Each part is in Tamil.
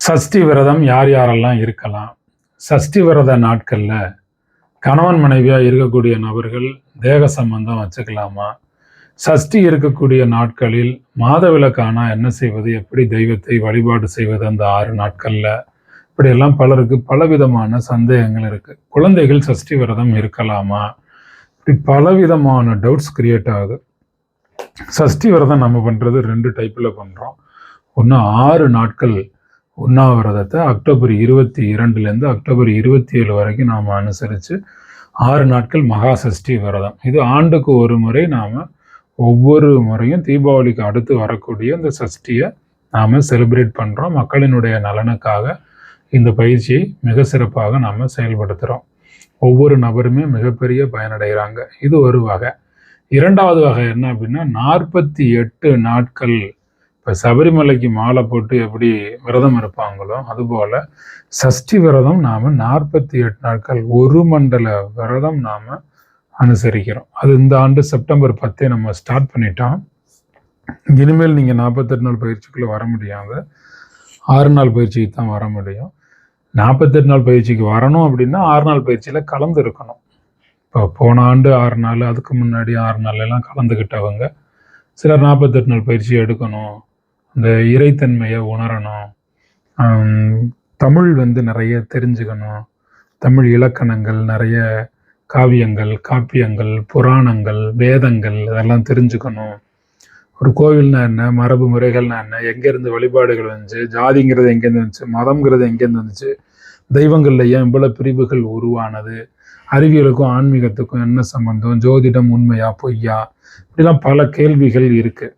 சஷ்டி விரதம் யார் யாரெல்லாம் இருக்கலாம்? சஷ்டி விரத நாட்களில் கணவன் மனைவியாக இருக்கக்கூடிய நபர்கள் தேக சம்பந்தம் வச்சுக்கலாமா? சஷ்டி இருக்கக்கூடிய நாட்களில் மாதவிலக்கானா என்ன செய்வது? எப்படி தெய்வத்தை வழிபாடு செய்வது? அந்த ஆறு நாட்களில் இப்படியெல்லாம் பலருக்கு பலவிதமான சந்தேகங்கள் இருக்குது குழந்தைகள் சஷ்டி விரதம் இருக்கலாமா? இப்படி பலவிதமான டவுட்ஸ் கிரியேட் ஆகுது. சஷ்டி விரதம் நம்ம பண்ணுறது ரெண்டு டைப்பில் பண்ணுறோம் ஒன்று ஆறு நாட்கள் உண்ணாவிரதத்தை அக்டோபர் இருபத்தி இரண்டுலேருந்து அக்டோபர் இருபத்தி ஏழு வரைக்கும் நாம் அனுசரித்து ஆறு நாட்கள் மகா சஷ்டி விரதம். இது ஆண்டுக்கு ஒரு முறை நாம் ஒவ்வொரு முறையும் தீபாவளிக்கு அடுத்து வரக்கூடிய இந்த சஷ்டியை நாம் செலிப்ரேட் பண்ணுறோம் மக்களினுடைய நலனுக்காக இந்த பயிற்சியை மிக சிறப்பாக நாம் செயல்படுத்துகிறோம் ஒவ்வொரு நபருமே மிகப்பெரிய பயனடைகிறாங்க. இது ஒரு வகை. இரண்டாவது வகை என்ன அப்படின்னா நாற்பத்தி எட்டு நாட்கள் இப்போ சபரிமலைக்கு மாலை போட்டு எப்படி விரதம் இருப்பாங்களோ அதுபோல் சஷ்டி விரதம் நாம் நாற்பத்தி எட்டு நாட்கள் ஒரு மண்டல விரதம் நாம் அனுசரிக்கிறோம். அது இந்த ஆண்டு செப்டம்பர் பத்தே நம்ம ஸ்டார்ட் பண்ணிட்டோம். இனிமேல் நீங்கள் நாற்பத்தெட்டு நாள் பயிற்சிக்குள்ளே வர முடியாது. ஆறு நாள் பயிற்சிக்கு தான் வர முடியும். நாற்பத்தெட்டு நாள் பயிற்சிக்கு வரணும் அப்படின்னா ஆறு நாள் பயிற்சியில் கலந்து இருக்கணும். இப்போ போன ஆண்டு ஆறு நாள் அதுக்கு முன்னாடி ஆறு நாள் எல்லாம் கலந்துக்கிட்டவங்க சிலர் நாற்பத்தெட்டு நாள் பயிற்சி எடுக்கணும். அந்த இறைத்தன்மையை உணரணும். தமிழ் வந்து நிறைய தெரிஞ்சுக்கணும். தமிழ் இலக்கணங்கள் நிறைய காவியங்கள் காப்பியங்கள் புராணங்கள் வேதங்கள் இதெல்லாம் தெரிஞ்சுக்கணும். ஒரு கோவில்னா என்ன மரபு முறைகள்னா என்ன எங்கேருந்து வழிபாடுகள் வந்துச்சு ஜாதிங்கிறது எங்கேருந்து வந்துச்சு மதம்ங்கிறது எங்கேருந்து வந்துச்சு தெய்வங்கள்ல ஏன் இவ்வளோ பிரிவுகள் உருவானது அறிவியலுக்கும் ஆன்மீகத்துக்கும் என்ன சம்பந்தம் ஜோதிடம் உண்மையா பொய்யா இப்படிலாம் பல கேள்விகள் இருக்குது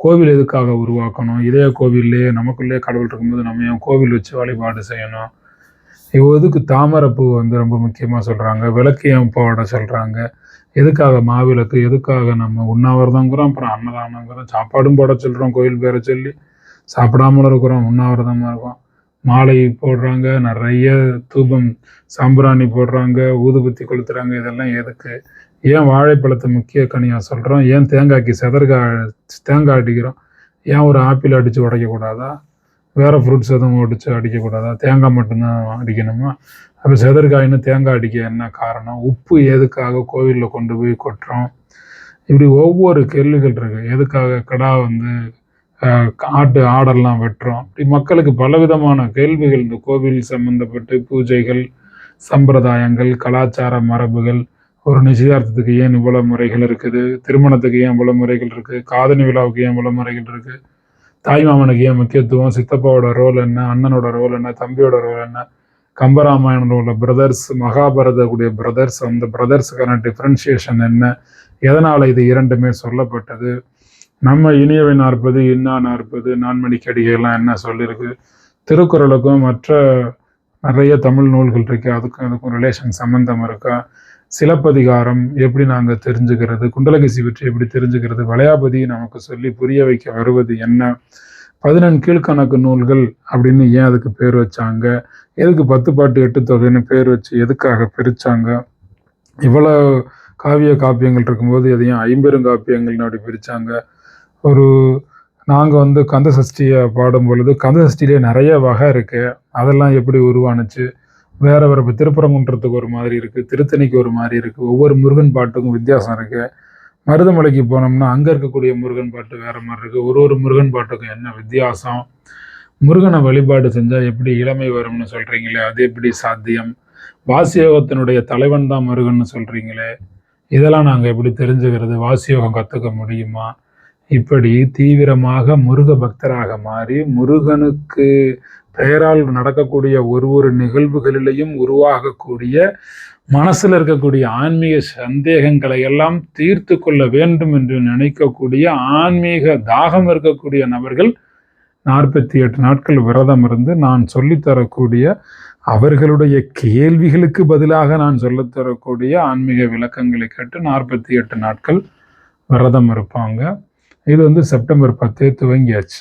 கோவில் எதுக்காக உருவாக்கணும்? இதே கோவில்லையே நமக்குள்ளே கடவுள் இருக்கும்போது நம்ம ஏன் கோவில் வச்சு வழிபாடு செய்யணும்? எதுக்கு தாமரைப்பூ வந்து ரொம்ப முக்கியமாக சொல்கிறாங்க விளக்கு ஏன் போட சொல்கிறாங்க எதுக்காக மாவிளக்கு? எதுக்காக நம்ம உண்ணாவிரதங்கிறோம் அப்புறம் அன்னதானங்கிறோம் சாப்பாடும் போட சொல்கிறோம் கோயில் பேரை சொல்லி. சாப்பிடாமலும் இருக்கிறோம் உண்ணாவிரதமாக இருக்கோம். மாலை போடுறாங்க நிறைய தூபம் சாம்பிராணி போடுறாங்க ஊதுபத்தி கொளுத்துறாங்க இதெல்லாம் எதுக்கு? ஏன் வாழைப்பழத்தை முக்கிய கனியாக சொல்கிறோம் ஏன் தேங்காய்க்கு செதற்கா தேங்காய் அடிக்கிறோம்? ஏன் ஒரு ஆப்பிள் அடித்து உடைக்கக்கூடாதா? வேறு ஃப்ரூட்ஸ் எதுவும் அடித்து அடிக்கக்கூடாதா? தேங்காய் மட்டும்தான் அடிக்கணுமா? அப்போ செதற்காயின்னு தேங்காய் அடிக்க என்ன காரணம்? உப்பு எதுக்காக கோவிலில் கொண்டு போய் கொட்டுறோம்? இப்படி ஒவ்வொரு கேள்விகள் இருக்குது எதுக்காக கடா வந்து ஆட்டு ஆடெல்லாம் வெட்டுறோம்? இப்படி மக்களுக்கு பலவிதமான கேள்விகள். இந்த கோவில் சம்பந்தப்பட்டு பூஜைகள் சம்பிரதாயங்கள் கலாச்சார மரபுகள் ஒரு நிச்சயதார்த்தத்துக்கு ஏன் இவ்வளவு முறைகள் இருக்குது? திருமணத்துக்கு ஏன் இவ்வளவு முறைகள் இருக்கு? காதணி விழாவுக்கு ஏன் இவ்வளவு முறைகள் இருக்கு? தாய் மாமனுக்கு ஏன் முக்கியத்துவம்? சித்தப்பாவோட ரோல் என்ன? அண்ணனோட ரோல் என்ன? தம்பியோட ரோல் என்ன? கம்பராமாயணம் உள்ள பிரதர்ஸ் மகாபாரத கூடிய பிரதர்ஸ் அந்த பிரதர்ஸுக்கான டிஃப்ரென்ஷியேஷன் என்ன? எதனால இது இரண்டுமே சொல்லப்பட்டது? நம்ம இனியவை நாற்பது இன்னா நாற்பது நான்மணிக்கடிகைலாம் என்ன சொல்லியிருக்கு திருக்குறளுக்கும் மற்ற நிறைய தமிழ் நூல்கள் இருக்கு அதுக்கும் அதுக்கும் ரிலேஷன் சம்பந்தம் இருக்கா? சிலப்பதிகாரம் எப்படி நாங்கள் தெரிஞ்சுக்கிறது குண்டலகசி பற்றி எப்படி தெரிஞ்சுக்கிறது வளையாபதி நமக்கு சொல்லி புரிய வைக்க வருவது என்ன பதினெண் கீழ்கணக்கு நூல்கள் அப்படின்னு ஏன் அதுக்கு பேர் வச்சாங்க எதுக்கு பத்து பாட்டு எட்டு தொகைன்னு பேர் வச்சு எதுக்காக பிரித்தாங்க இவ்வளோ காவிய காப்பியங்கள் இருக்கும்போது எதையும் ஐம்பெருங்காப்பியங்கள்னு அப்படி பிரித்தாங்க ஒரு நாங்கள் வந்து கந்த சஷ்டியை பாடும் பொழுது கந்த சஷ்டியிலே நிறைய வகை இருக்குது அதெல்லாம் எப்படி உருவானுச்சு வேற வேற இப்போ திருப்பரங்குன்றத்துக்கு ஒரு மாதிரி இருக்கு திருத்தணிக்கு ஒரு மாதிரி இருக்கு. ஒவ்வொரு முருகன் பாட்டுக்கும் வித்தியாசம் இருக்கு. மருதமலைக்கு போனோம்னா அங்கே இருக்கக்கூடிய முருகன் பாட்டு வேற மாதிரி இருக்கு. ஒரு ஒரு முருகன் பாட்டுக்கும் என்ன வித்தியாசம்? முருகனை வழிபாடு செஞ்சால் எப்படி இளமை வரும்னு சொல்றீங்களே அது எப்படி சாத்தியம்? வாசியோகத்தினுடைய தலைவன் தான் முருகன் சொல்றீங்களே இதெல்லாம் நாங்கள் எப்படி தெரிஞ்சுக்கிறது? வாசியோகம் கற்றுக்க முடியுமா? இப்படி தீவிரமாக முருக பக்தராக மாறி முருகனுக்கு பெயரால் நடக்கக்கூடிய ஒரு ஒரு நிகழ்வுகளிலையும் உருவாகக்கூடிய மனசில் இருக்கக்கூடிய ஆன்மீக சந்தேகங்களை எல்லாம் தீர்த்து கொள்ள வேண்டும் என்று நினைக்கக்கூடிய ஆன்மீக தாகம் இருக்கக்கூடிய நபர்கள் நாற்பத்தி எட்டு நாட்கள் விரதம் இருந்து நான் சொல்லித்தரக்கூடிய அவர்களுடைய கேள்விகளுக்கு பதிலாக நான் சொல்லித் தரக்கூடிய ஆன்மீக விளக்கங்களை கேட்டு நாற்பத்தி எட்டு நாட்கள் விரதம் இருப்பாங்க. இது வந்து செப்டம்பர் பத்தே துவங்கியாச்சு.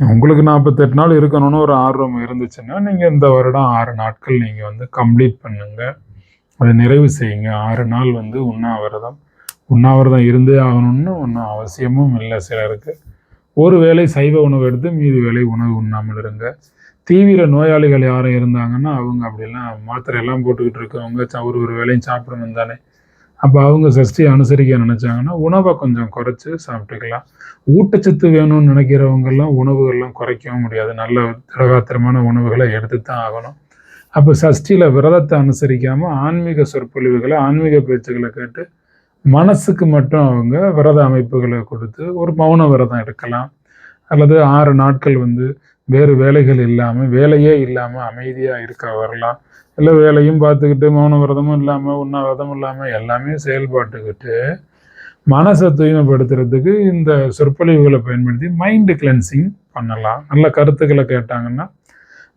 உங்களுக்கு நாற்பத்தெட்டு நாள் இருக்கணும்னு ஒரு ஆர்வம் இருந்துச்சுன்னா நீங்கள் இந்த வருடம் ஆறு நாட்கள் நீங்கள் வந்து கம்ப்ளீட் பண்ணுங்க. அதை நிறைவு செய்யுங்க. ஆறு நாள் வந்து உண்ணாவிரதம். உண்ணாவிரதம் இருந்தே ஆகணும்னு ஒன்றும் அவசியமும் இல்லை சிலருக்கு. ஒரு வேளை சைவ உணவு எடுத்து மீதி வேலை உணவு உண்ணாமல் இருங்க. தீவிர நோயாளிகள் யாரும் இருந்தாங்கன்னா அவங்க அப்படிலாம் மாத்திரை எல்லாம் போட்டுக்கிட்டு இருக்கவங்க ஒரு ஒரு வேலையும் சாப்பிடணும் தானே. அப்போ அவங்க சஷ்டி அனுசரிக்க நினைச்சாங்கன்னா உணவை கொஞ்சம் குறைச்சி சாப்பிட்டுக்கலாம். ஊட்டச்சத்து வேணும்னு நினைக்கிறவங்கெல்லாம் உணவுகள்லாம் குறைக்கவும் முடியாது. நல்ல திரகாத்திரமான உணவுகளை எடுத்து தான் ஆகணும். அப்போ சஷ்டியில் விரதத்தை அனுசரிக்காமல் ஆன்மீக சொற்பொழிவுகளை ஆன்மீக பேச்சுகளை கேட்டு மனசுக்கு மட்டும் அவங்க விரத அமைப்புகளை கொடுத்து ஒரு மௌன விரதம் இருக்கலாம் அல்லது ஆறு நாட்கள் வந்து வேறு வேலைகள் இல்லாமல் வேலையே இல்லாமல் அமைதியாக இருக்க வரலாம். இல்லை வேலையும் பார்த்துக்கிட்டு மௌன விரதமும் இல்லாமல் உண்ணாவிரதமும் இல்லாமல் எல்லாமே செயல்பாட்டுக்கிட்டு மனசை தூய்மைப்படுத்துறதுக்கு இந்த சொற்பொழிவுகளை பயன்படுத்தி மைண்டு கிளென்சிங் பண்ணலாம். நல்ல கருத்துக்களை கேட்டாங்கன்னா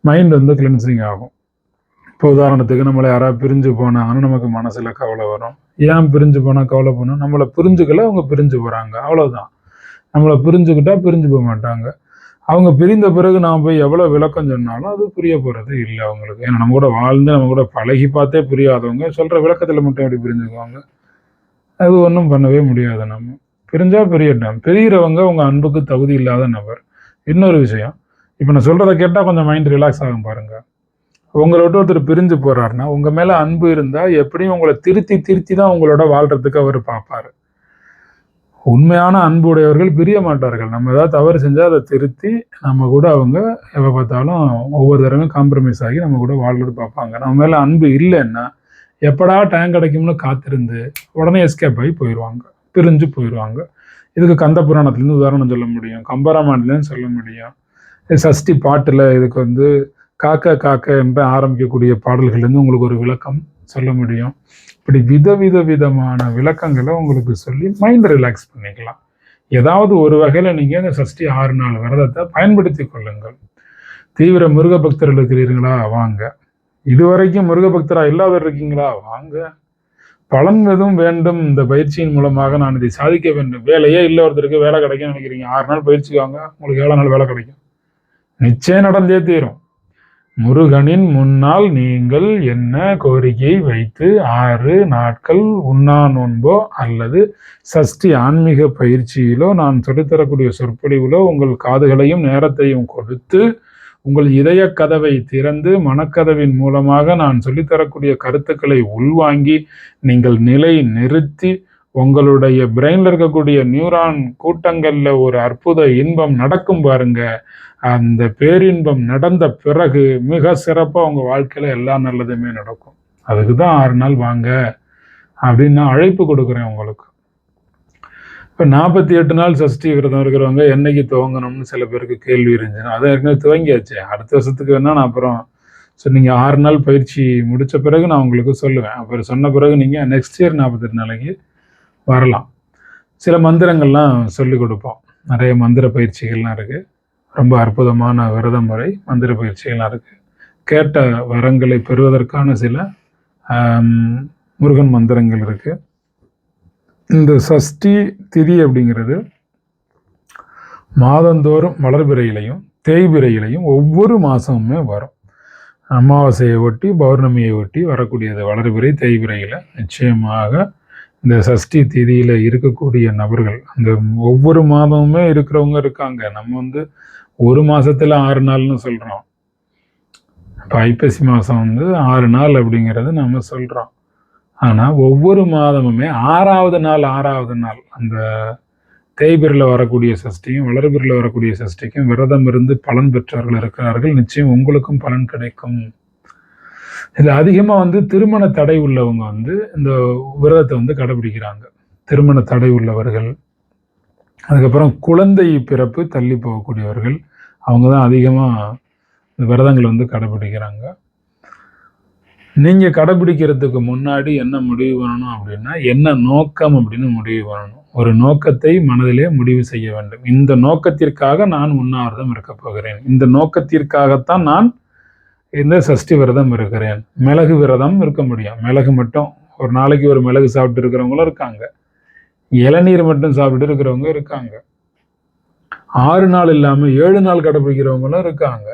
மைண்ட் வந்து கிளென்சிங் ஆகும். இப்போ உதாரணத்துக்கு நம்மளை யாராவது பிரிஞ்சு போனாங்கன்னா நமக்கு மனசில் கவலை வரும். ஏன் பிரிஞ்சு போனால் கவலை பண்ணணும் நம்மளை புரிஞ்சுக்கல அவங்க பிரிஞ்சு போகிறாங்க அவ்வளோதான் நம்மளை புரிஞ்சுக்கிட்டா பிரிஞ்சு போக மாட்டாங்க. அவங்க பிரிந்த பிறகு நான் போய் எவ்வளோ விளக்கம் சொன்னாலும் அது புரிய போகிறது இல்லை அவங்களுக்கு. ஏன்னா நம்ம கூட வாழ்ந்து நம்ம கூட பழகி பார்த்தே புரியாதவங்க சொல்கிற விளக்கத்தில் மட்டும் எப்படி பிரிஞ்சுக்குவாங்க? அது ஒன்றும் பண்ணவே முடியாது நம்ம. பிரிஞ்சால் பிரியட்டும். பிரிகிறவங்க உங்கள் அன்புக்கு தகுதி இல்லாத நபர். இன்னொரு விஷயம். இப்போ நான் சொல்கிறத கேட்டால் கொஞ்சம் மைண்ட் ரிலாக்ஸ் ஆகும் பாருங்கள் உங்களை விட்டு ஒருத்தர் பிரிஞ்சு போகிறாருன்னா உங்கள் மேலே அன்பு இருந்தால் எப்படியும் உங்களை திருத்தி திருத்தி தான் உங்களோட வாழ்கிறதுக்கு அவர் பார்ப்பாரு. உண்மையான அன்புடையவர்கள் பிரிய மாட்டார்கள். நம்ம ஏதாவது தவறு செஞ்சால் அதை திருத்தி நம்ம கூட அவங்க எப்போ பார்த்தாலும் ஒவ்வொரு தடவையும் காம்ப்ரமைஸ் ஆகி நம்ம கூட வாழ்றது பார்ப்பாங்க. நம்ம மேலே அன்பு இல்லைன்னா எப்படா டைம் கிடைக்கும்னு காத்திருந்து உடனே எஸ்கேப் ஆகி போயிடுவாங்க பிரிஞ்சு போயிடுவாங்க இதுக்கு கந்த புராணத்துலேருந்து உதாரணம் சொல்ல முடியும். கம்பராமாயணத்துலேருந்து சொல்ல முடியும். இது சஷ்டி பாட்டில் இதுக்கு வந்து காக்க காக்க என்று ஆரம்பிக்கக்கூடிய பாடல்கள்லேருந்து உங்களுக்கு ஒரு விளக்கம் சொல்ல முடியும். இப்படி விதவித விதமான விளக்கங்களை உங்களுக்கு சொல்லி மைண்ட் ரிலாக்ஸ் பண்ணிக்கலாம். ஏதாவது ஒரு வகையில் நீங்கள் இந்த சஷ்டி ஆறு நாள் விரதத்தை பயன்படுத்தி கொள்ளுங்கள். தீவிர முருக பக்தர்கள் இருக்கிறீர்களா? வாங்க. இதுவரைக்கும் முருக பக்தராக இல்லாதவர் இருக்கீங்களா? வாங்க. பலன் எதுவும் வேண்டும். இந்த பயிற்சியின் மூலமாக நான் இதை சாதிக்க வேண்டும். வேலையே இல்லை ஒருத்தருக்கு வேலை கிடைக்கும்னு நினைக்கிறீங்க. ஆறு நாள் பயிற்சிக்கு வாங்க. உங்களுக்கு ஏழு நாள் வேலை கிடைக்கும்? நிச்சயம் நடந்தே தீரும். முருகனின் முன்னால் நீங்கள் என்ன கோரிக்கை வைத்து ஆறு நாட்கள் உண்ணா நோன்போ அல்லது சஷ்டி ஆன்மீக பயிற்சியிலோ நான் சொல்லித்தரக்கூடிய சொற்பொழிவிலோ உங்கள் காதுகளையும் நேரத்தையும் கொடுத்து உங்கள் இதய கதவை திறந்து மனக்கதவின் மூலமாக நான் சொல்லித்தரக்கூடிய கருத்துக்களை உள்வாங்கி நீங்கள் நிலை நிறுத்தி உங்களுடைய பிரெயின்ல இருக்கக்கூடிய நியூரான் கூட்டங்களில் ஒரு அற்புத இன்பம் நடக்கும் பாருங்க. அந்த பேரின்பம் நடந்த பிறகு மிக சிறப்பாக உங்கள் வாழ்க்கையில் எல்லா நல்லதுமே நடக்கும். அதுக்கு தான் ஆறு நாள் வாங்க அப்படின்னு நான் அழைப்பு கொடுக்குறேன் உங்களுக்கு. இப்போ நாற்பத்தி எட்டு நாள் சஷ்டி விரதம் இருக்கிறவங்க என்னைக்கு துவங்கணும்னு சில பேருக்கு கேள்வி இருந்துச்சுன்னா அதை ஏற்கனவே துவங்கியாச்சு. அடுத்த வருஷத்துக்கு வேணால் நான் அப்புறம் ஸோ நீங்கள் ஆறு நாள் பயிற்சி முடித்த பிறகு நான் உங்களுக்கு சொல்லுவேன். அப்புறம் சொன்ன பிறகு நீங்கள் நெக்ஸ்ட் இயர் நாற்பத்தெட்டு நாளைக்கு வரலாம். சில மந்திரங்கள்லாம் சொல்லிக் கொடுப்போம். நிறைய மந்திர பயிற்சிகள்லாம் இருக்குது ரொம்ப அற்புதமான விரத முறை மந்திர பயிற்சிகள்லாம் இருக்குது கேட்ட வரங்களை பெறுவதற்கான சில முருகன் மந்திரங்கள் இருக்குது இந்த சஷ்டி திதி அப்படிங்கிறது மாதந்தோறும் வளர்பிறையிலையும் தேய்பிறையிலையும் ஒவ்வொரு மாதமுமே வரும். அமாவாசையை ஒட்டி பௌர்ணமியை ஒட்டி வரக்கூடியது வளர்பிறை தேய்பிறையில் நிச்சயமாக இந்த சஷ்டி திதியில் இருக்கக்கூடிய நபர்கள் அந்த ஒவ்வொரு மாதமுமே இருக்கிறவங்க இருக்காங்க. நம்ம வந்து ஒரு மாதத்தில் ஆறு நாள்னு சொல்கிறோம் இப்போ ஐப்பசி மாதம் வந்து ஆறு நாள் அப்படிங்கிறது நம்ம சொல்கிறோம் ஆனால் ஒவ்வொரு மாதமுமே ஆறாவது நாள் ஆறாவது நாள் அந்த தேய்பிரில் வரக்கூடிய சஷ்டியும் வளர்பிரில் வரக்கூடிய சஷ்டிக்கும் விரதம் இருந்து பலன் பெற்றவர்கள் இருக்கிறார்கள். நிச்சயம் உங்களுக்கும் பலன் கிடைக்கும். இதில் அதிகமாக வந்து திருமண தடை உள்ளவங்க வந்து இந்த விரதத்தை வந்து கடைபிடிக்கிறாங்க. திருமண தடை உள்ளவர்கள். அதுக்கப்புறம் குழந்தை பிறப்பு தள்ளி போகக்கூடியவர்கள். அவங்க தான் அதிகமாக இந்த விரதங்கள் வந்து கடைபிடிக்கிறாங்க. நீங்கள் கடைபிடிக்கிறதுக்கு முன்னாடி என்ன முடிவு பண்ணணும் அப்படின்னா என்ன நோக்கம் அப்படின்னு முடிவு பண்ணணும். ஒரு நோக்கத்தை மனதிலே முடிவு செய்ய வேண்டும். இந்த நோக்கத்திற்காக நான் உண்ணாவிரதம் இருக்க போகிறேன். இந்த நோக்கத்திற்காகத்தான் நான் இந்த சஷ்டி விரதம் இருக்கிறேன். மிளகு விரதம் இருக்க முடியும். மிளகு மட்டும் ஒரு நாளைக்கு ஒரு மிளகு சாப்பிட்டு இருக்கிறவங்களும் இருக்காங்க. இளநீர் மட்டும் சாப்பிட்டு இருக்கிறவங்க இருக்காங்க. ஆறு நாள் இல்லாமல் ஏழு நாள் கடைப்பிடிக்கிறவங்களும் இருக்காங்க.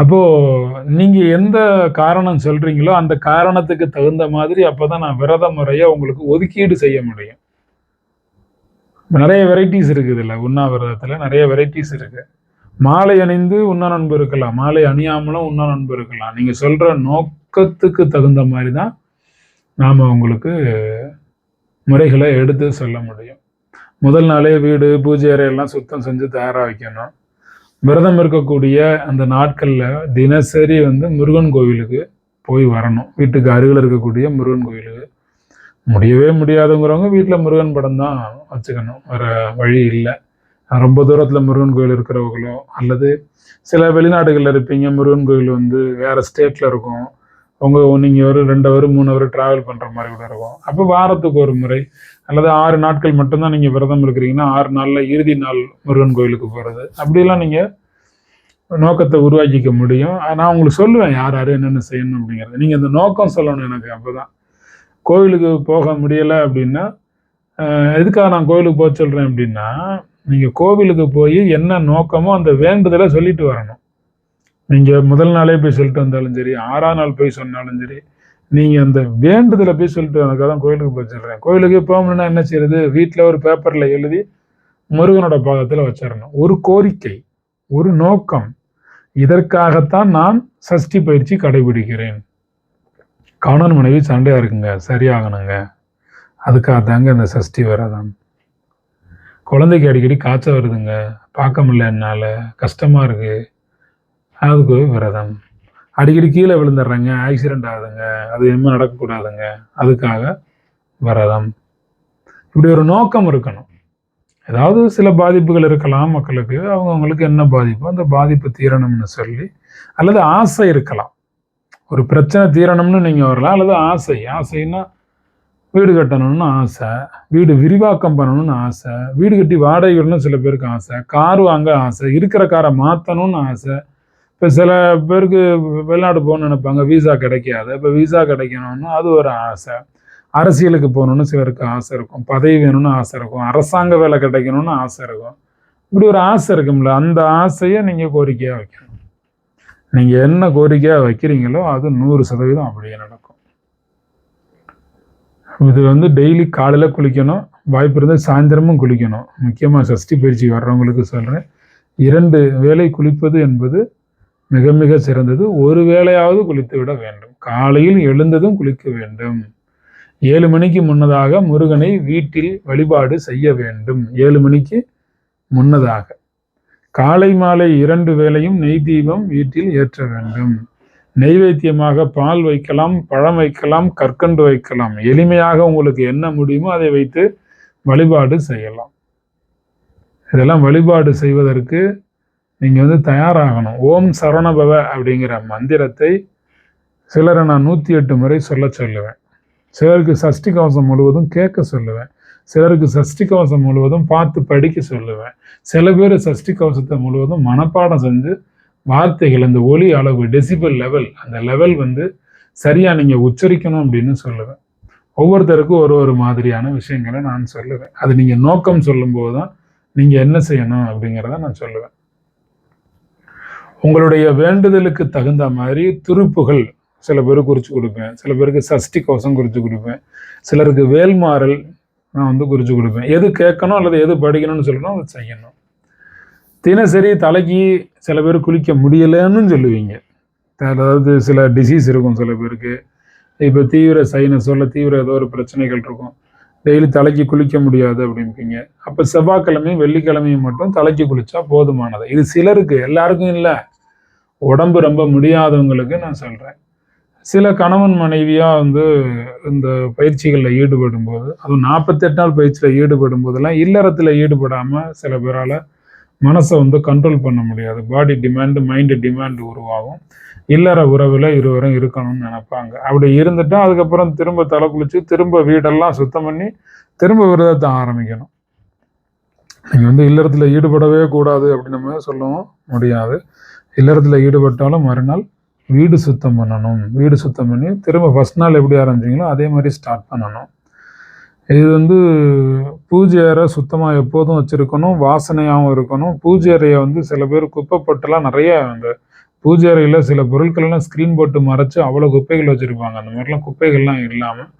அப்போது நீங்கள் எந்த காரணம் சொல்கிறீங்களோ அந்த காரணத்துக்கு தகுந்த மாதிரி அப்போ தான் நான் விரத முறையை உங்களுக்கு ஒதுக்கீடு செய்ய முடியும். நிறைய வெரைட்டிஸ் இருக்குது இல்லை உண்ணாவிரதத்தில் நிறைய வெரைட்டிஸ் இருக்குது மாலை அணிந்து உண்ண நண்பு இருக்கலாம். மாலை அணியாமலும் உண்ண நண்பு இருக்கலாம். நீங்கள் சொல்கிற நோக்கத்துக்கு தகுந்த மாதிரி தான் நாம் உங்களுக்கு முறைகளை எடுத்து சொல்ல முடியும். முதல் நாளே வீடு பூஜை அறையெல்லாம் சுத்தம் செஞ்சு தயாராக வைக்கணும். விரதம் இருக்கக்கூடிய அந்த நாட்களில் தினசரி வந்து முருகன் கோவிலுக்கு போய் வரணும். வீட்டுக்கு அருகில் இருக்கக்கூடிய முருகன் கோவிலுக்கு. முடியவே முடியாதுங்கிறவங்க வீட்டில் முருகன் படம் தான் வச்சுக்கணும். வேறு வழி இல்லை. ரொம்ப தூரத்தில் முருகன் கோயில் இருக்கிறவங்களோ அல்லது சில வெளிநாடுகளில் இருப்பீங்க முருகன் கோயில் வந்து வேறு ஸ்டேட்டில் இருக்கும். உங்கள் நீங்கள் ஒரு ரெண்டு வரும் மூணு ஹவர் ட்ராவல் பண்ணுற மாதிரி கூட இருக்கும். அப்போ வாரத்துக்கு ஒரு முறை அல்லது ஆறு நாட்கள் மட்டும்தான் நீங்கள் விரதம் இருக்கிறீங்கன்னா ஆறு நாளில் இறுதி நாள் முருகன் கோயிலுக்கு போகிறது அப்படிலாம் நீங்கள் நோக்கத்தை உருவாக்கிக்க முடியும். நான் உங்களுக்கு சொல்லுவேன் யார் யார் என்னென்ன செய்யணும் அப்படிங்கிறது. நீங்கள் இந்த நோக்கம் சொல்லணும் எனக்கு அப்போ தான் கோவிலுக்கு போக முடியலை அப்படின்னா எதுக்காக நான் கோவிலுக்கு போக சொல்கிறேன் அப்படின்னா நீங்கள் கோவிலுக்கு போய் என்ன நோக்கமோ அந்த வேண்டுதலை சொல்லிட்டு வரணும். நீங்கள் முதல் நாளே போய் சொல்லிட்டு வந்தாலும் சரி ஆறாம் நாள் போய் சொன்னாலும் சரி நீங்கள் அந்த வேண்டுதலை போய் சொல்லிட்டு வந்ததுக்காக தான் கோயிலுக்கு போய் சொல்கிறேன் கோயிலுக்கு போகணும்னா என்ன செய்யறது? வீட்டில் ஒரு பேப்பரில் எழுதி முருகனோட பாகத்தில் வச்சிடணும். ஒரு கோரிக்கை ஒரு நோக்கம். இதற்காகத்தான் நான் சஷ்டி பயிற்சி கடைபிடிக்கிறேன். கணவன் மனைவி சண்டையாக இருக்குங்க சரியாகணுங்க. அதுக்காக தாங்க இந்த சஷ்டி வரதான் குழந்தைக்கு அடிக்கடி காய்ச்சல் வருதுங்க. பார்க்க முடியல என்னால். கஷ்டமாக இருக்குது அதுக்கு விரதம். அடிக்கடி கீழே விழுந்துடுறாங்க. ஆக்சிடெண்ட் ஆகுதுங்க. அது இனிமேல் நடக்கக்கூடாதுங்க. அதுக்காக விரதம். இப்படி ஒரு நோக்கம் இருக்கணும். ஏதாவது சில பாதிப்புகள் இருக்கலாம் மக்களுக்கு. அவங்கவுங்களுக்கு என்ன பாதிப்போ அந்த பாதிப்பு தீரணும்னு சொல்லி அல்லது ஆசை இருக்கலாம். ஒரு பிரச்சனை தீரணும்னு நீங்கள் வரலாம் அல்லது ஆசை. ஆசைன்னா வீடு கட்டணும்னு ஆசை வீடு விரிவாக்கம் பண்ணணும்னு ஆசை வீடு கட்டி வாடகை விடணும்னு சில பேருக்கு ஆசை கார் வாங்க ஆசை இருக்கிற காரை மாற்றணும்னு ஆசை. இப்போ சில பேருக்கு வெளிநாடு போகணும்னு நினைப்பாங்க வீசா கிடைக்காது. இப்போ விசா கிடைக்கணும்னு அது ஒரு ஆசை. அரசியலுக்கு போகணுன்னு சிலருக்கு ஆசை இருக்கும். பதவி வேணும்னு ஆசை இருக்கும். அரசாங்க வேலை கிடைக்கணும்னு ஆசை இருக்கும். இப்படி ஒரு ஆசை இருக்கும்ல அந்த ஆசையை நீங்கள் கோரிக்கையாக வைக்கணும். நீங்கள் என்ன கோரிக்கையாக வைக்கிறீங்களோ அது நூறு சதவீதம் அப்படியே நடக்கும். இது வந்து டெய்லி காலையில் குளிக்கணும் வாய்ப்பு இருந்தால் சாயந்தரமும் குளிக்கணும். முக்கியமாக சஷ்டி பயிற்சி வர்றவங்களுக்கு சொல்கிறேன் இரண்டு வேலை குளிப்பது என்பது மிக மிக சிறந்தது. ஒரு வேளையாவது குளித்து விட வேண்டும். காலையில் எழுந்ததும் குளிக்க வேண்டும். ஏழு மணிக்கு முன்னதாக முருகனை வீட்டில் வழிபாடு செய்ய வேண்டும். ஏழு மணிக்கு முன்னதாக. காலை மாலை இரண்டு வேளையும் நெய் தீபம் வீட்டில் ஏற்ற வேண்டும். நெய்வேத்தியமாக பால் வைக்கலாம் பழம் வைக்கலாம் கற்கண்டு வைக்கலாம். எளிமையாக உங்களுக்கு என்ன முடியுமோ அதை வைத்து வழிபாடு செய்யலாம். இதெல்லாம் வழிபாடு செய்வதற்கு நீங்கள் வந்து தயாராகணும். ஓம் சரணபவ அப்படிங்கிற மந்திரத்தை சிலரை நான் நூற்றி எட்டு முறை சொல்ல சொல்லுவேன். சிலருக்கு சஷ்டி கவசம் முழுவதும் கேட்க சொல்லுவேன். சிலருக்கு சஷ்டி கவசம் முழுவதும் பார்த்து படிக்க சொல்லுவேன். சில பேர் சஷ்டி கவசத்தை முழுவதும் மனப்பாடம் செஞ்சு வார்த்தைகள் அந்த ஒலி அளவு டெசிபல் லெவல் அந்த லெவல் வந்து சரியாக நீங்கள் உச்சரிக்கணும் அப்படின்னு சொல்லுவேன். ஒவ்வொருத்தருக்கும் ஒரு ஒரு மாதிரியான விஷயங்களை நான் சொல்லுவேன். அது நீங்கள் நோக்கம் சொல்லும்போது தான் நீங்கள் என்ன செய்யணும் அப்படிங்கிறத நான் சொல்லுவேன். உங்களுடைய வேண்டுதலுக்கு தகுந்த மாதிரி துருப்புகள் சில பேருக்கு குறித்து கொடுப்பேன். சில பேருக்கு சஷ்டி கவசம் குறித்து கொடுப்பேன். சிலருக்கு வேல்மாறல் நான் வந்து குறித்து கொடுப்பேன். எது கேட்கணும் அல்லது எது படிக்கணும்னு சொல்லணும் அதை செய்யணும். தினசரி தலைக்கு சில பேர் குளிக்க முடியலைன்னு சொல்லுவீங்க. அதாவது சில டிசீஸ் இருக்கும் சில பேருக்கு. இப்போ தீவிர சைனஸ் இல்லை தீவிர ஏதோ ஒரு பிரச்சனைகள் இருக்கும். டெய்லி தலைக்கு குளிக்க முடியாது அப்படின்பீங்க அப்போ செவ்வாய்க்கிழமையும் வெள்ளிக்கிழமையும் மட்டும் தலைக்கு குளித்தா போதுமானது. இது சிலருக்கு எல்லாருக்கும் இல்லை. உடம்பு ரொம்ப முடியாதவங்களுக்கு நான் சொல்கிறேன் சில கணவன் மனைவியாக வந்து இந்த பயிற்சிகளில் ஈடுபடும் போது அதுவும் நாற்பத்தெட்டு நாள் பயிற்சியில் ஈடுபடும் போதெல்லாம் இல்லறத்தில் ஈடுபடாமல் சில பேரால் மனசை வந்து கண்ட்ரோல் பண்ண முடியாது. பாடி டிமாண்டு மைண்டு டிமாண்டு உருவாகும். இல்லற உறவில் இருவரும் இருக்கணும்னு நினைப்பாங்க. அப்படி இருந்துட்டா அதுக்கப்புறம் திரும்ப தலை குளிச்சு திரும்ப வீடெல்லாம் சுத்தம் பண்ணி திரும்ப விரதத்தை ஆரம்பிக்கணும். நீங்கள் வந்து இல்லறத்தில் ஈடுபடவே கூடாது அப்படின்னு நம்ம சொல்லவும் முடியாது. இல்லறத்தில் ஈடுபட்டாலும் மறுநாள் வீடு சுத்தம் பண்ணணும். வீடு சுத்தம் பண்ணி திரும்ப ஃபஸ்ட் நாள் எப்படி ஆரம்பிச்சிங்களோ அதே மாதிரி ஸ்டார்ட் பண்ணணும். இது வந்து பூஜை அறை சுத்தமாக எப்போதும் வச்சுருக்கணும் வாசனையாகவும் இருக்கணும். பூஜை அறையை வந்து சில பேர் குப்பைப்பட்டெல்லாம் நிறைய அந்த பூஜை அறையில் சில பொருட்கள்லாம் ஸ்க்ரீன் போட்டு மறைச்சு அவ்வளோ குப்பைகள் வச்சுருப்பாங்க. அந்த மாதிரிலாம் குப்பைகள்லாம் இல்லாமல்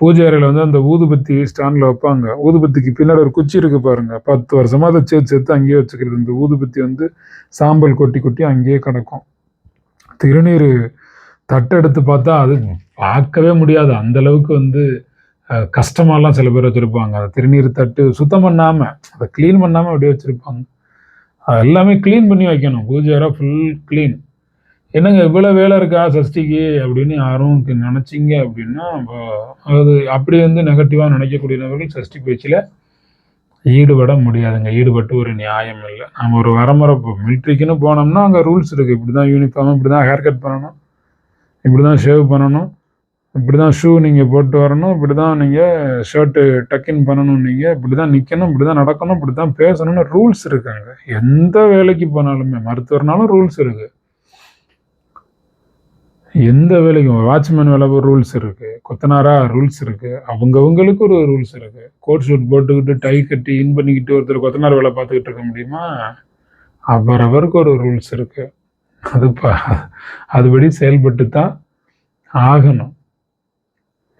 பூஜை அறையில் வந்து அந்த ஊதுபத்தி ஸ்டாண்டில் வைப்பாங்க. ஊதுபத்திக்கு பின்னாடி ஒரு குச்சி இருக்குது பாருங்க. பத்து வருஷமா அதை சேர்த்து சேர்த்து அங்கேயே வச்சுக்கிறது. இந்த ஊதுபத்தி வந்து சாம்பல் கொட்டி கொட்டி அங்கேயே கிடக்கும். திருநீர் தட்டெடுத்து பார்த்தா அது பார்க்கவே முடியாது. அந்தளவுக்கு வந்து கஷ்டமாலாம் சில பேர் வச்சுருப்பாங்க. அந்த திருநீர் தட்டு சுத்தம் பண்ணாமல் அதை க்ளீன் பண்ணாமல் அப்படியே வச்சுருப்பாங்க. அது எல்லாமே க்ளீன் பண்ணி வைக்கணும். பூஜை ஃபுல் க்ளீன் என்னங்க இவ்வளோ வேலை இருக்கா சஷ்டிக்கு அப்படின்னு யாரும் நினச்சிங்க அப்படின்னா அது அப்படி வந்து நெகட்டிவாக நினைக்கக்கூடிய நபர்கள் சஷ்டி பேச்சில் ஈடுபட முடியாதுங்க. ஈடுபட்டு ஒரு நியாயம் இல்லை. நம்ம ஒரு வரமுறை இப்போ மிலிட்ரிக்குன்னு போனோம்னா அங்கே ரூல்ஸ் இருக்குது இப்படி தான் யூனிஃபார்ம் இப்படி தான் ஹேர் கட் பண்ணணும். இப்படி தான் ஷேவ் பண்ணணும். இப்படி தான் ஷூ நீங்கள் போட்டு வரணும் இப்படி தான் நீங்கள் ஷர்ட்டு டக்கின் பண்ணணும் நீங்கள் இப்படி தான் நிற்கணும் இப்படி தான் நடக்கணும் இப்படி தான் பேசணும்னு ரூல்ஸ் இருக்காங்க. எந்த வேலைக்கு போனாலுமே மருத்துவர்னாலும் ரூல்ஸ் இருக்குது எந்த வேலைக்கும் வாட்ச்மேன் வேலை ரூல்ஸ் இருக்குது கொத்தனாரா ரூல்ஸ் இருக்குது அவங்கவுங்களுக்கு ஒரு ரூல்ஸ் இருக்குது கோட் ஷூட் போட்டுக்கிட்டு டை கட்டி இன் பண்ணிக்கிட்டு ஒருத்தர் கொத்தனார் வேலை பார்த்துக்கிட்டு இருக்க முடியுமா? அவரவருக்கு ஒரு ரூல்ஸ் இருக்குது அது ப அதுபடி செயல்பட்டு தான் ஆகணும்.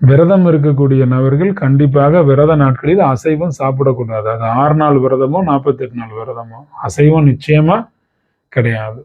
விரதம் இருக்கக்கூடிய நபர்கள் கண்டிப்பாக விரத நாட்களில் அசைவம் சாப்பிடக்கூடாது. அது ஆறு நாள் விரதமோ நாற்பத்தெட்டு நாள் விரதமோ அசைவம் நிச்சயமாக கிடையாது.